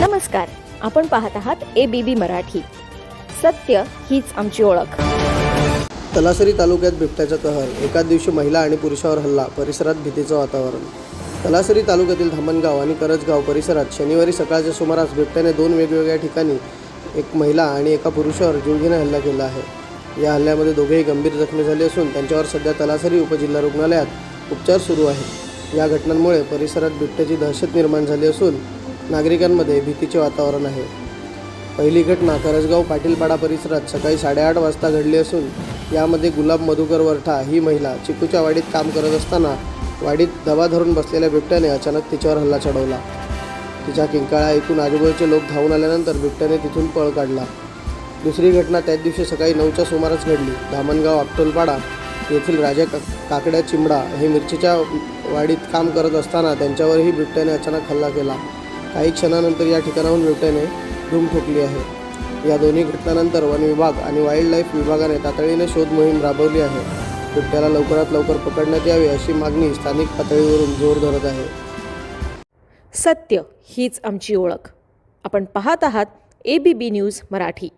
नमस्कार आपण पाहत आहात ए बी बी मराठी. सत्य हीच आमची ओळख. तलासरी तालुक्यात बिबट्याचा कहर एकाच दिवशी महिला आणि पुरुषावर हल्ला परिसरात भीतीचं वातावरण. तलासरी तालुक्यातील धामणगाव आणि करजगाव परिसरात शनिवारी सकाळच्या सुमारास बिबट्याने दोन वेगवेगळ्या ठिकाणी एक महिला आणि एका पुरुषावर जीवघेने हल्ला केला आहे. या हल्ल्यामध्ये दोघेही गंभीर जखमी झाले असून त्यांच्यावर सध्या तलासरी उपजिल्हा रुग्णालयात उपचार सुरू आहेत. या घटनांमुळे परिसरात बिबट्याची दहशत निर्माण झाली असून नागरिकांमध्ये भीतीचे वातावरण आहे. पहिली घटना करसगाव पाटीलपाडा परिसरात सकाळी साडेआठ वाजता घडली असून यामध्ये गुलाब मधुकर वरठा ही महिला चिकूच्या वाडीत काम करत असताना वाडीत दबा धरून बसलेल्या बिबट्याने अचानक तिच्यावर हल्ला चढवला. तिच्या किंकाळा ऐकून आजूबाजूचे लोक धावून आल्यानंतर बिबट्याने तिथून पळ काढला. दुसरी घटना त्याच दिवशी सकाळी नऊच्या सुमारास घडली. धामणगाव आपटोलपाडा येथील राजा का काकड्या चिमडा हे मिरचीच्या वाडीत काम करत असताना त्यांच्यावरही बिबट्याने अचानक हल्ला केला. काही क्षणानंतर या ठिकाणाहून बिबट्याने धूम ठोकली आहे. या दोन्ही घटनानंतर वन विभाग आणि वाईल्ड लाईफ विभागाने तातडीने शोध मोहीम राबवली आहे. बिबट्याला लवकरात लवकर पकडण्यात यावी अशी मागणी स्थानिक पातळीवरून जोर धरत आहे. सत्य हीच आमची ओळख. आपण पाहत आहात A B B news Marathi.